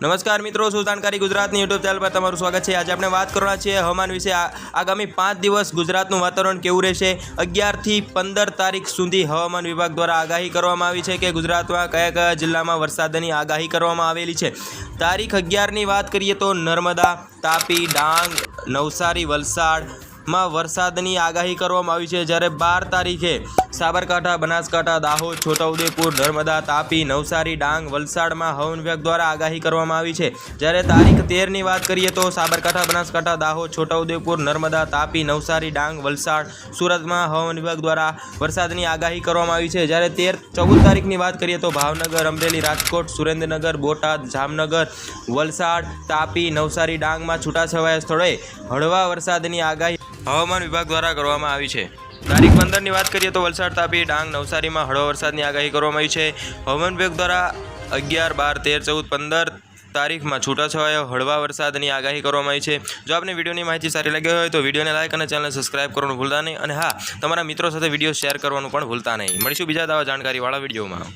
નમસ્કાર મિત્રો, સુલતાનકારી ગુજરાતની યુટ્યુબ ચેનલ પર તમારું સ્વાગત છે. આજે આપણે વાત કરવાના છીએ હવામાન વિશે. આગામી પાંચ દિવસ ગુજરાતનું વાતાવરણ કેવું રહેશે? અગિયારથી પંદર તારીખ સુધી હવામાન વિભાગ દ્વારા આગાહી કરવામાં આવી છે કે ગુજરાતમાં કયા કયા જિલ્લામાં વરસાદની આગાહી કરવામાં આવેલી છે? તારીખ અગિયારની વાત કરીએ તો નર્મદા, તાપી, ડાંગ, નવસારી વલસાડમાં વરસાદની આગાહી કરવામાં આવી છે. જ્યારે બાર તારીખે સાબરકાંઠા, બનાસકાંઠા, દાહોદ, છોટાઉદેપુર, નર્મદા, તાપી, નવસારી, ડાંગ, વલસાડમાં હવન વિભાગ દ્વારા આગાહી કરવામાં આવી છે. જ્યારે તારીખ તેરની વાત કરીએ તો સાબરકાંઠા, બનાસકાંઠા, દાહોદ, છોટાઉદેપુર, નર્મદા, તાપી, નવસારી, ડાંગ, વલસાડ સુરતમાં હવન વિભાગ દ્વારા વરસાદની આગાહી કરવામાં આવી છે. જ્યારે તેર ચૌદ તારીખની વાત કરીએ તો ભાવનગર, અમરેલી, રાજકોટ, સુરેન્દ્રનગર, બોટાદ, જામનગર, વલસાડ, તાપી, નવસારી, ડાંગમાં છૂટાછવાયા સ્થળોએ હળવા વરસાદની આગાહી હવામાન વિભાગ દ્વારા કરવામાં આવી છે. તારીખ પંદરની વાત કરીએ તો વલસાડ તાપી, ડાંગ, નવસારીમાં હળવા વરસાદની આગાહી કરવામાં આવી છે. હવામાન વિભાગ દ્વારા અગિયાર, બાર, તેર, ચૌદ, પંદર તારીખમાં છૂટાછવાયો હળવા વરસાદની આગાહી કરવામાં આવી છે. જો આપને વિડીયોની માહિતી સારી લાગી હોય તો વિડીયોને લાઇક અને ચેનલને સબસ્ક્રાઇબ કરવાનું ભૂલતા નહીં. અને હા, તમારા મિત્રો સાથે વીડિયો શેર કરવાનું પણ ભૂલતા નહીં. મળીશું બીજા દાવા જાણકારીવાળા વિડીયોમાં.